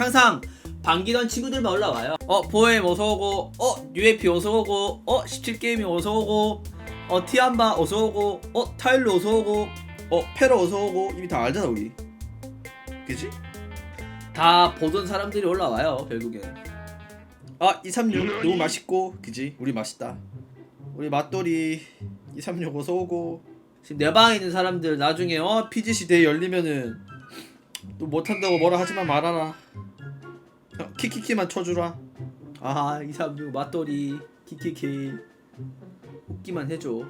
항상 반기던 친구들만 올라와요. 어 보엠 어서 오고, 어 UAP 어서 오고, 어 17게임이 어서 오고, 어 티안바 어서 오고, 어 타일로 어서 오고, 어 페로 어서 오고 이미 다 알잖아 우리. 그지? 다 보던 사람들이 올라와요 결국엔. 아 236 너무 맛있고 그지? 우리 맛있다. 우리 맛돌이 236 어서 오고. 지금 내 방에 있는 사람들 나중에 어 PGC 대회 열리면은 또 못한다고 뭐라 하지만 말아라. 어, 키키키만 쳐주라. 아, 236 맛돌이 키키키 웃기만 해줘.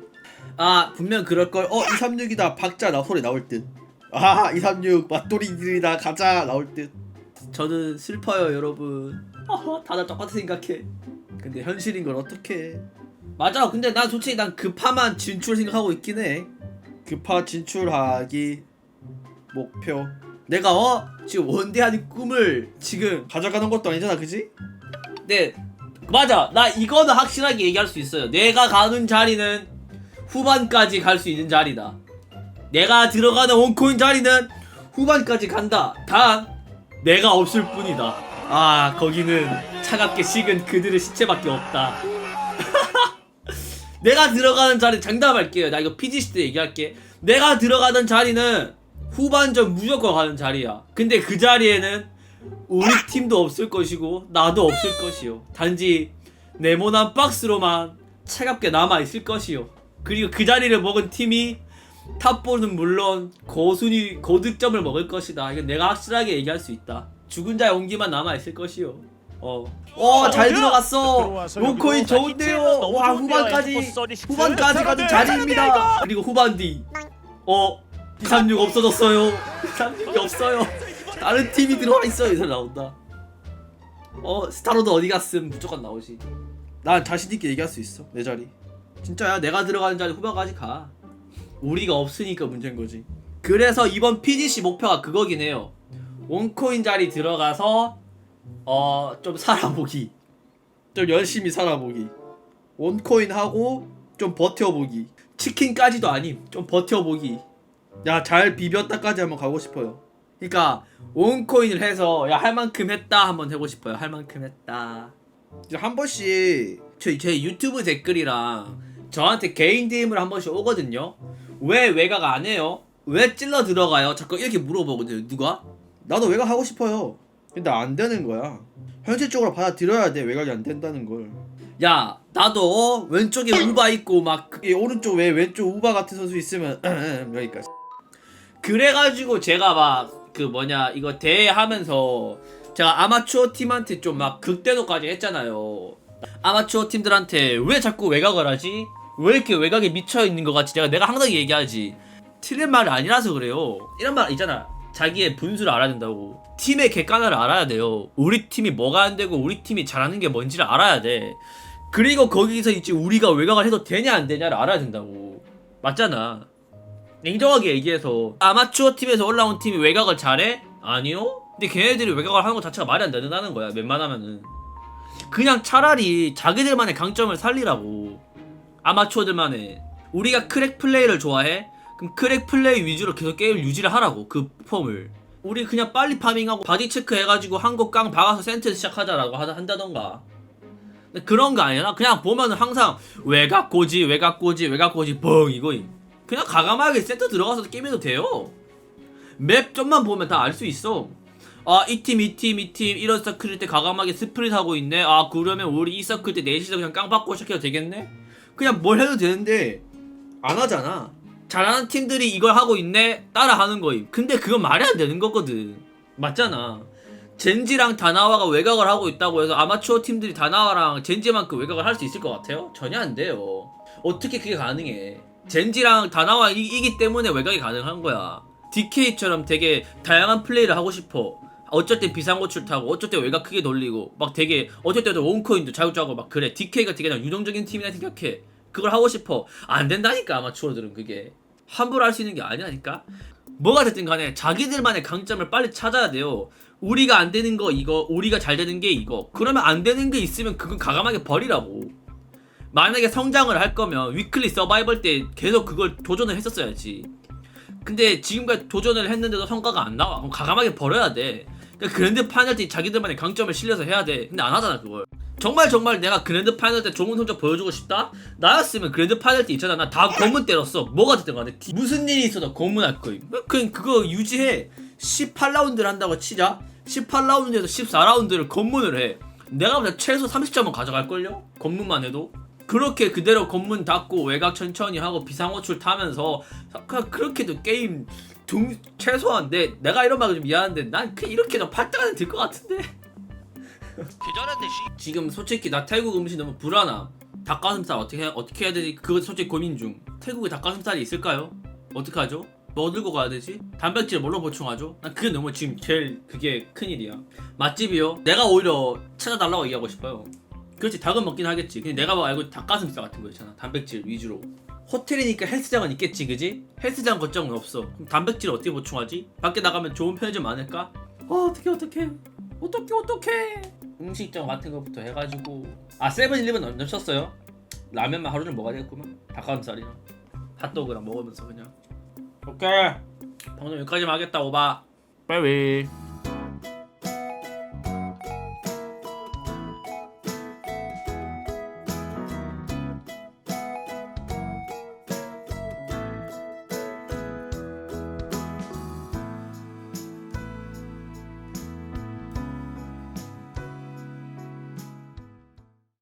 아, 분명 그럴 걸. 어, 236이다. 박자 나 소리 나올 듯. 아, 236 맛돌이들이다. 가자 나올 듯. 저는 슬퍼요, 여러분. 아, 다들 똑같이 생각해. 근데 현실인 걸 어떡해. 맞아. 근데 난 솔직히 난 급파만 진출 생각하고 있긴 해. 급파 진출하기 목표. 내가 어 지금 원대한 꿈을 지금 가져가는 것도 아니잖아, 그지? 네, 맞아. 나 이거는 확실하게 얘기할 수 있어요. 내가 가는 자리는 후반까지 갈 수 있는 자리다. 내가 들어가는 원코인 자리는 후반까지 간다. 단 내가 없을 뿐이다. 아, 거기는 차갑게 식은 그들의 시체밖에 없다. 내가 들어가는 자리 장담할게요. 나 이거 PGC 때 얘기할게. 내가 들어가는 자리는 후반전 무조건 가는 자리야. 근데 그 자리에는 우리 팀도 없을 것이고 나도 없을 것이요. 단지 네모난 박스로만 차갑게 남아 있을 것이요. 그리고 그 자리를 먹은 팀이 탑볼은 물론 고순위 고득점을 먹을 것이다. 이건 내가 확실하게 얘기할 수 있다. 죽은 자의 온기만 남아 있을 것이요. 어. 어, 잘 들어갔어. 롱코인 좋은데요. 와, 후반까지 후반까지 가는 자리입니다. 그리고 후반 뒤. 어, 236 없어졌어요. 236이 없어요. 다른 팀이 들어와 있어요. 이서 나온다. 어, 스타로드 어디 갔음 무조건 나오지. 난 자신 있게 얘기할 수 있어. 내 자리. 진짜야. 내가 들어가는 자리 후반까지 가. 우리가 없으니까 문제인 거지. 그래서 이번 PGC 목표가 그거긴 해요. 원코인 자리 들어가서 어 좀 살아보기. 좀 열심히 살아보기. 원코인 하고 좀 버텨보기. 치킨까지도 아님. 좀 버텨보기. 야 잘 비볐다까지 한번 가고 싶어요. 그러니까 원코인을 해서 야 할 만큼 했다 한번 해보고 싶어요. 할 만큼 했다. 한 번씩 제, 제 유튜브 댓글이랑 저한테 개인 DM을 한 번씩 오거든요. 왜 외곽 안 해요? 왜 찔러 들어가요? 자꾸 이렇게 물어보거든요. 누가? 나도 외곽 하고 싶어요. 근데 안 되는 거야. 현실적으로 받아들여야 돼. 외곽이 안 된다는 걸. 야, 나도 어? 왼쪽에 우바 있고 막이 오른쪽 왜 왼쪽 우바 같은 선수 있으면 여기까지. 그래가지고 제가 막 그 뭐냐 이거 대회 하면서 제가 아마추어 팀한테 좀 막 극대노까지 했잖아요. 아마추어 팀들한테 왜 자꾸 외곽을 하지? 왜 이렇게 외곽에 미쳐 있는 것 같지? 제가 내가 항상 얘기하지. 틀린 말이 아니라서 그래요. 이런 말 있잖아. 자기의 분수를 알아야 된다고. 팀의 객관화를 알아야 돼요. 우리 팀이 뭐가 안 되고 우리 팀이 잘하는 게 뭔지를 알아야 돼. 그리고 거기서 이제 우리가 외곽을 해도 되냐 안 되냐를 알아야 된다고. 맞잖아. 냉정하게 얘기해서 아마추어 팀에서 올라온 팀이 외곽을 잘해? 아니요. 근데 걔네들이 외곽을 하는 것 자체가 말이 안 된다는 거야. 웬만하면은. 그냥 차라리 자기들만의 강점을 살리라고. 아마추어들만의. 우리가 크랙 플레이를 좋아해? 그럼 크랙 플레이 위주로 계속 게임을 유지를 하라고. 그 폼을. 우리 그냥 빨리 파밍하고 바디 체크 해가지고 한국 깡 박아서 센터 시작하자라고 한다던가. 근데 그런 거 아니야. 그냥 보면은 항상 외곽 고지, 외곽 고지, 외곽 고지 뻥 이거임. 그냥 가감하게 센터 들어가서 게임해도 돼요. 맵 좀만 보면 다 알 수 있어. 아, 이 팀, 이 팀, 이 팀, 이런 서클일 때 가감하게 스프릿 하고 있네. 아, 그러면 우리 이 서클 때 넷이서 그냥 깡 받고 시작해도 되겠네? 그냥 뭘 해도 되는데, 안 하잖아. 잘하는 팀들이 이걸 하고 있네? 따라 하는 거임. 근데 그건 말이 안 되는 거거든. 맞잖아. 젠지랑 다나와가 외곽을 하고 있다고 해서 아마추어 팀들이 다나와랑 젠지만큼 외곽을 할 수 있을 것 같아요? 전혀 안 돼요. 어떻게 그게 가능해? 젠지랑 다나와 이, 이기 때문에 외곽이 가능한 거야. DK처럼 되게 다양한 플레이를 하고 싶어. 어쩔 땐 비상고출 타고 어쩔 땐 외곽 크게 돌리고 막 되게 어쩔 때도 원코인도 자극하고 막 그래. DK가 되게 그냥 유동적인 팀이라 생각해. 그걸 하고 싶어. 안 된다니까 아마추어들은 그게. 함부로 할 수 있는 게 아니라니까. 뭐가 됐든 간에 자기들만의 강점을 빨리 찾아야 돼요. 우리가 안 되는 거 이거, 우리가 잘 되는 게 이거. 그러면 안 되는 게 있으면 그건 가감하게 버리라고. 만약에 성장을 할 거면 위클리 서바이벌 때 계속 그걸 도전을 했었어야지. 근데 지금까지 도전을 했는데도 성과가 안 나와. 그럼 가감하게 버려야 돼. 그러니까 그랜드 파이널 때 자기들만의 강점을 실려서 해야 돼 근데 안 하잖아 그걸 정말 정말 내가 그랜드 파이널 때 좋은 성적 보여주고 싶다? 나였으면 그랜드 파이널 때 있잖아 나다 검문 때렸어 뭐가 됐든 간에 디- 무슨 일이 있어도 검문할 거임 그냥 그거 유지해 18라운드를 한다고 치자 18라운드에서 14라운드를 검문을 해 내가 보다 최소 30점은 가져갈걸요? 검문만 해도 그렇게 그대로 검문 닫고 외곽 천천히 하고 비상호출 타면서 그냥 그렇게도 게임 중 최소한 내 내가 이런 말이 좀 미안한데 난그 이렇게 좀 팔다가 될것 같은데 기절한데 씨. 지금 솔직히 나 태국 음식 너무 불안함 닭가슴살 어떻게 해, 어떻게 해야 되지 그거 솔직히 고민 중 태국에 닭가슴살이 있을까요? 어떻게 하죠? 뭐 들고 가야 되지? 단백질 뭘로 보충하죠? 난 그게 너무 지금 제일 그게 큰일이야 맛집이요? 내가 오히려 찾아달라고 얘기하고 싶어요 그렇지 닭은 먹긴 하겠지. 근데 내가 뭐 알고 닭가슴살 같은 거 있잖아. 단백질 위주로. 호텔이니까 헬스장은 있겠지 그지? 헬스장 걱정은 없어. 그럼 단백질 어떻게 보충하지? 밖에 나가면 좋은 편의점 많을까? 어 어떡해 어떡해. 어떡해 어떡해. 음식점 같은 것부터 해가지고. 아 세븐일레븐 얹- 얹혔어요? 라면만 하루 종일 먹어야 되겠구만. 닭가슴살이랑 핫도그랑 먹으면서 그냥. 오케이. 방송 여기까지만 하겠다 오바. 빠이빠이